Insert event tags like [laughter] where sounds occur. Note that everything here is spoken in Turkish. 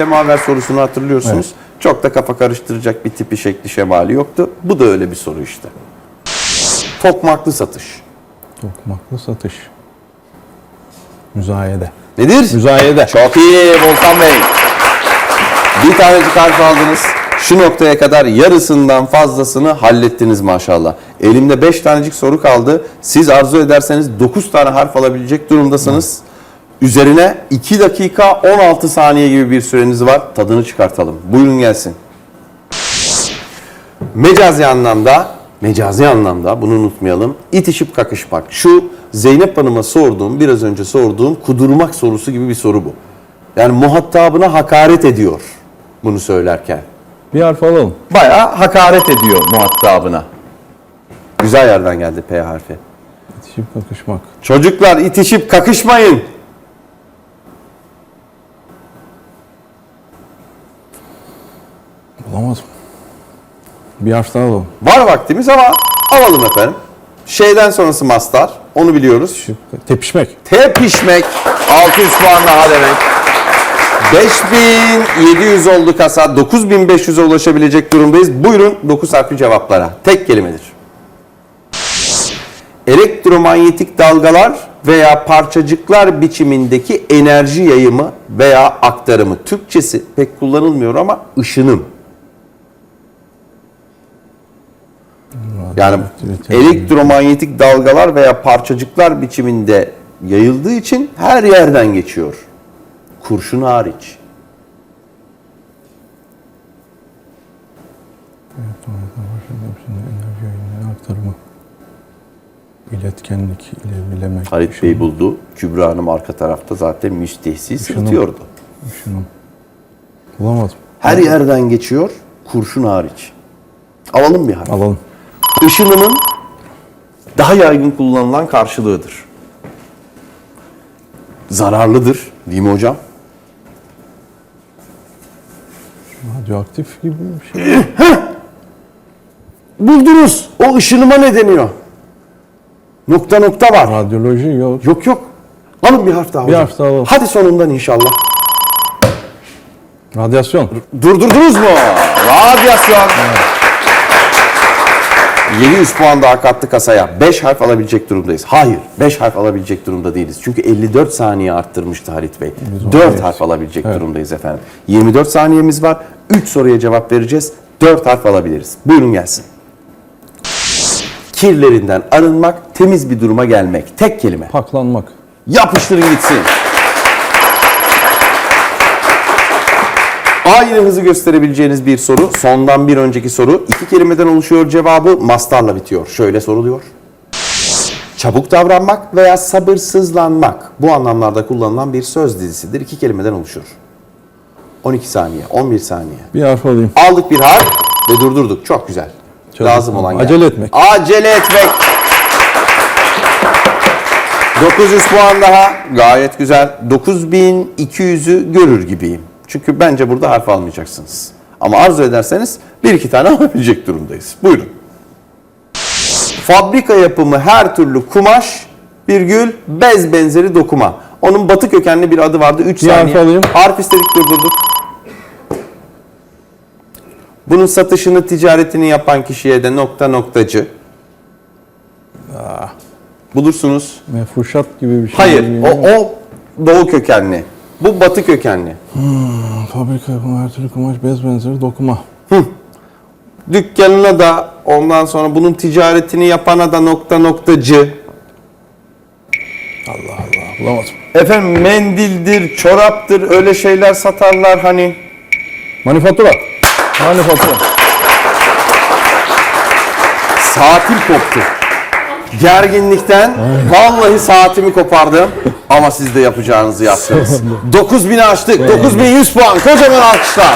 semaver sorusunu hatırlıyorsunuz. Çok da kafa karıştıracak bir tipi şekli şemali yoktu. Bu da öyle bir soru işte. Tokmaklı satış. Tokmaklı satış. Müzayede. Nedir? Müzayede. Çok iyi Volkan Bey. Bir tanecik harf aldınız. Şu noktaya kadar yarısından fazlasını hallettiniz maşallah. Elimde 5 tanecik soru kaldı. Siz arzu ederseniz 9 tane harf alabilecek durumdasınız. Üzerine 2 dakika 16 saniye gibi bir süreniz var. Tadını çıkartalım. Buyurun gelsin. Mecazi anlamda, mecazi anlamda bunu unutmayalım. İtişip kakışmak. Şu Zeynep Hanım'a sorduğum, biraz önce sorduğum kudurmak sorusu gibi bir soru bu. Yani muhatabına hakaret ediyor bunu söylerken. Bir harf alalım. Bayağı hakaret ediyor muhatabına. Güzel yerden geldi P harfi. İtişip kakışmak. Çocuklar itişip kakışmayın. Bulamadım. Bir harf daha alalım. Var vaktimiz ama alalım efendim. Şeyden sonrası mastar. Onu biliyoruz. Tepişmek. Tepişmek 600 puan daha demek. 5700 oldu kasa. 9500'e ulaşabilecek durumdayız. Buyurun 9 harfli cevaplara. Tek kelimedir. Elektromanyetik dalgalar veya parçacıklar biçimindeki enerji yayımı veya aktarımı. Türkçesi pek kullanılmıyor ama ışınım. Yani elektromanyetik dalgalar veya parçacıklar biçiminde yayıldığı için her yerden geçiyor. Kurşun hariç. Aktarımı. İletkenlik, ilerlemek. Halit Bey buldu. Kübra Hanım arka tarafta zaten müstehsiz Işınım. sırıtıyordu. Işınım. Bulamadım. Her yerden geçiyor, kurşun hariç. Alalım bir harf. Alalım. Işınımın daha yaygın kullanılan karşılığıdır. Zararlıdır, değil mi hocam? Radyoaktif gibi bir şey. Buldunuz. O ışınıma ne deniyor? Nokta nokta var. Radyoloji yok. Yok yok. Alın bir harf daha Bir hocam. harf daha alalım. Hadi sonundan inşallah. Radyasyon. Durdurdunuz mu? Radyasyon. 700 puan daha kattı kasaya. 5 harf alabilecek durumdayız. Hayır, 5 harf alabilecek durumda değiliz. Çünkü 54 saniye arttırmıştı Halit Bey. Biz 4 oradayız. harf alabilecek Evet. durumdayız efendim. 24 saniyemiz var. 3 soruya cevap vereceğiz. 4 harf alabiliriz. Buyurun gelsin. Kirlerinden arınmak, temiz bir duruma gelmek. Tek kelime. Paklanmak. Yapıştırın gitsin. Aynı hızı gösterebileceğiniz bir soru. Sondan bir önceki soru. iki kelimeden oluşuyor cevabı. Mastarla bitiyor. Şöyle soruluyor. Çabuk davranmak veya sabırsızlanmak. Bu anlamlarda kullanılan bir söz dizisidir. İki kelimeden oluşur. 12 saniye, 11 saniye. Bir harf alayım. Aldık bir harf ve durdurduk. Çok güzel. Çok Lazım olan geldi. Acele etmek. Acele etmek. 900 puan daha. Gayet güzel. 9200'ü görür gibiyim. Çünkü bence burada harf almayacaksınız. Ama arzu ederseniz bir iki tane [laughs] alabilecek durumdayız. Buyurun. Fabrika yapımı her türlü kumaş, virgül, bez benzeri dokuma. Onun batı kökenli bir adı vardı. 3 Bir harf saniye. alayım. Harf istedik durdurduk. Bunun satışını, ticaretini yapan kişiye de nokta noktacı. Bulursunuz. Mefruşat gibi bir şey. Hayır, o, o doğu kökenli. Bu batı kökenli. Fabrika yapımı her türlü kumaş, bez benzeri dokuma. Dükkanına da ondan sonra bunun ticaretini yapana da nokta noktacı. Allah Allah. Bulamadım. Efendim mendildir, çoraptır öyle şeyler satarlar hani. Manifatura. Manifatura. Saatim koptu. Gerginlikten vallahi saatimi kopardım. Ama siz de yapacağınızı yaptınız. 9000'i açtık. 9100 puan. Kocaman alkışlar.